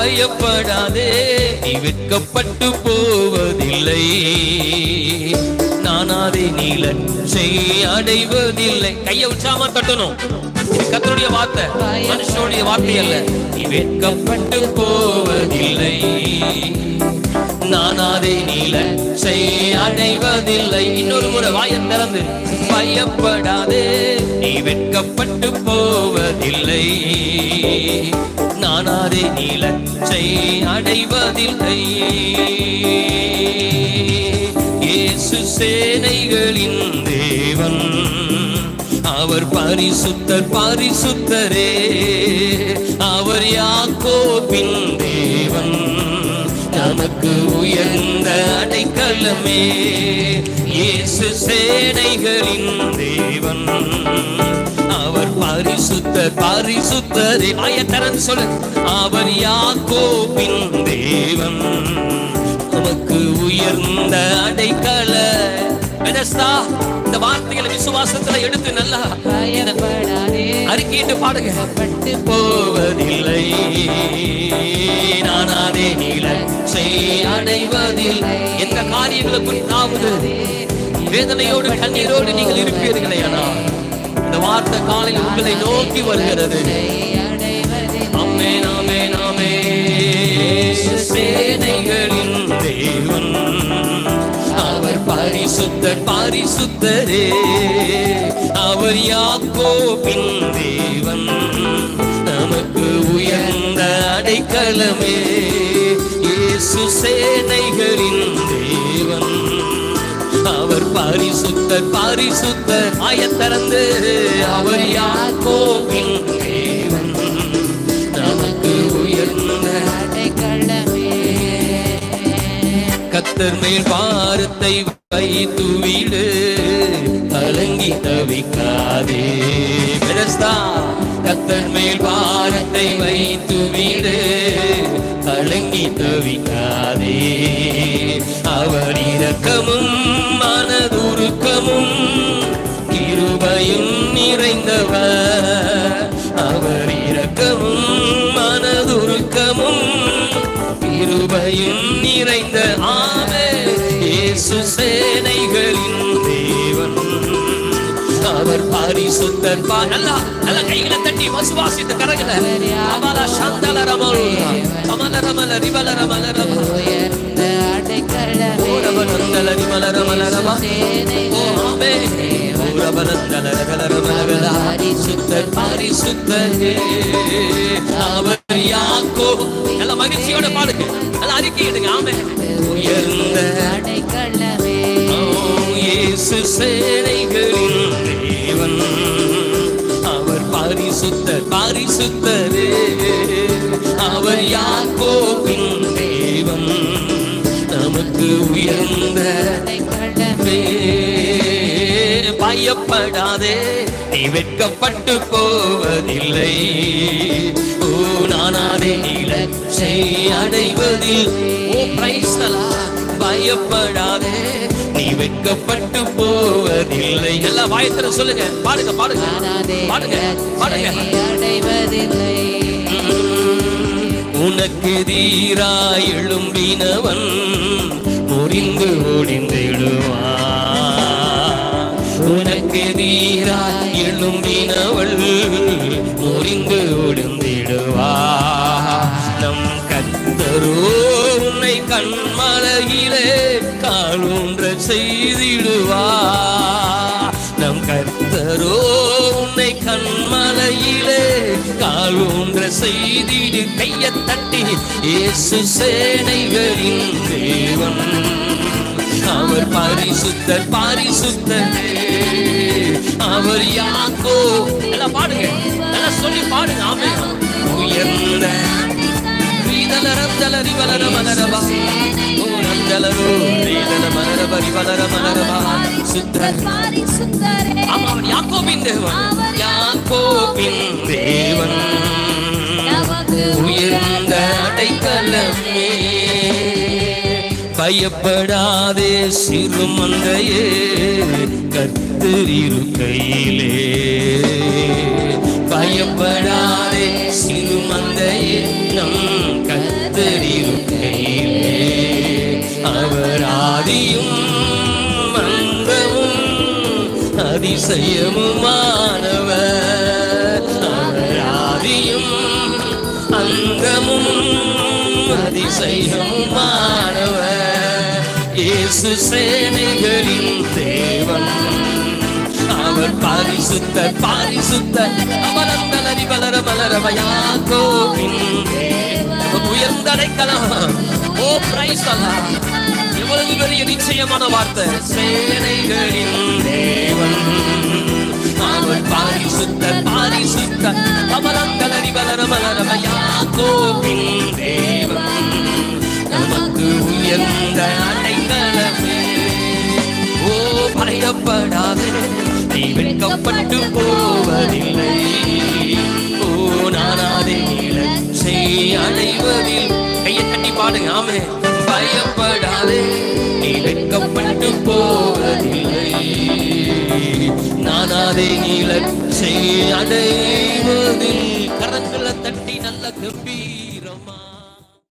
பயப்படாதே. நீ வெட்கப்பட்டு போவதில்லை. நானாதே நீல நீலச்சை அடைவதில்லை. கையை உற்சாகமா தட்டணும். கத்தனுடைய வார்த்தை. மனுஷனுடைய வார்த்தை அல்ல. நீ வெட்கப்பட்டு போவதில்லை. நான் அதை நீலச்சை அடைவதில்லை. இன்னொரு முறை வாயம் திறந்து பயப்படாதே நீ வெட்கப்பட்டு போவதில்லை. நான் அதை நீலச்சை அடைவதில்லை. இயேசு சேனைகளின் தேவன் அவர் பரிசுத்தர் பரிசுத்தரே. அவர் யாக்கோபின் நமக்கு உயர்ந்த அடைக்கலமே. இயேசு சேனைகளின் தேவன். அவர் பரிசுத்தர் பரிசுத்தரே. ஆயத்தரன் சொல்லு. அவர் யாக்கோபின் தேவன். நமக்கு உயர்ந்த அடைக்கல. பெனஸ்தா இந்த வார்த்தைகளை விசுவாசத்துல எடுத்து நல்லா அறிக்கையிட்டு பாடுங்க. பட்டு போவதில்லை. நான் அதே நீல அடைவதில் எந்த காரியங்களை குறித்தாவது வேதனையோடு கண்ணீரோடு நீங்கள் இருப்பீர்களே ஆனால் இந்த வார்த்தை காலையில் உங்களை நோக்கி வருகிறது. அம்மே நாமே நாமே சேனைகளின் தேவன். அவர் பரிசுத்தர் பரிசுத்தரே. அவர் யாக்கோபின் தேவன். நமக்கு உயர்ந்த அடைக்கலமே. இயேசு சேனைகளின் தேவன். அவர் பரிசுத்தர் பரிசுத்தர் ஆயத்தரந்து அவர் யாக்கோவின் தேவன். நமக்கு உயர்ந்த அடைக்கலமே. கத்தர் மேல் பாரத்தை வைத்து வீடு கலங்கி தவிக்காதே. பெரஸ்தா கத்தர் மேல் பாரத்தை வைத்து வீடு கலங்கி தவிக்காதே அவர் இரக்கமும் மனதுருக்கமும் கிருபையும் நிறைந்தவர். அவர் இரக்கமும் மனதுருக்கமும் கிருபையும் நிறைந்த ஆமே இயேசு பரிசுத்தர் பா நல்லா நல்ல கைகளை தட்டி வசுவாசித்த கரங்களை. அமல சந்தல ரமல். அமல ரமல ரிபல ரமல ரம. ஓரவனந்தல ரிமல ரமல ரம. ஓ ஆமே. ஓரவனந்தல ரகல ரமல ரம. பரிசுத்தர் பரிசுத்தரே அவர் யாக்கோ நல்ல மகிழ்ச்சியோட பாடுங்க. நல்ல அறிக்கையிடுங்க ஆமே. உயர்ந்த அடைக்கலமே. இயேசு சேனைகளின் பரிசுத்தர் பரிசுத்தரே. அவர் யாக்கோபின் தெய்வம் நமக்கு உயர்ந்த பயப்படாதே நீ வெட்கப்பட்டு போவதில்லை. ஓ நானாதே இலச்சை அடைவதில். ஓ பிரைஸ்தலா. பயப்படாதே நீ வெட்கப்பட்டு போவதில்லை. எல்லாம் வாயத்திர சொல்லுங்க. பாடுங்க பாடுங்க. பாடுங்க பாடுங்க. அடைவதில்லை. உனக்கு தீராய் எழும்பினவன் முறிந்து ஒடிந்திடுவான் உனக்கு தீராய் எழும்பினவள் செய்திடுவா. நம் கர்த்தரோ உன்னை கண்மலையிலே காலூன்ற செய்திடு. கைய தட்டி இயேசு சேனைகளின் தேவன். அவர் பரிசுத்தர் பரிசுத்தரே. அவர் யாக்கோ. எல்லாம் பாடுங்க. எல்லாம் சொல்லி பாடுங்க. ஆமே உயர்ந்த ரீதலரம் தலரி வளர மலரவா ஓரம் தலரோ ரீதல யாக்கோபின் தேவன். யாக்கோபின் தேவன் உயர்ந்த அடைக்கலமே. பயப்படாதே சிறு மந்தையே கத்திரிரு கையில் அதிசயமுமானவர் அவர் ஆதியும் அங்கமும் அதிசயமுமானவர் இயேசு சேனைகளின் தேவன். அவர் பாரிசுத்த பாரிசுத்த அமரந்தலரி வளர வளரவையா கோவின் உயர்ந்தடைக்கலாம். ஓ பிரைஸ் அல்லாம் எவ்வளவு பெரிய நிச்சயமான வார்த்தை. சேனைகளின் தேவன். அவர் பாரிசுத்த பாரிசுத்த அமரந்தலரி வளர வளரவயாகோவின் தேவன். நமக்கு உயர்ந்த அடைக்கலமே. ஓ பயப்படாதே நீ வெட்கப்பட்டு போவதில்லை. ஓ நானாதே செய்ய அடைவதில் கையை தட்டி பாடுங்க ஆமே பயப்படாதே. நீ வெட்கப்பட்டு போவதில்லை. நானாதே செய்ய அடைவதில். கரங்களை தட்டி நல்ல கம்பி.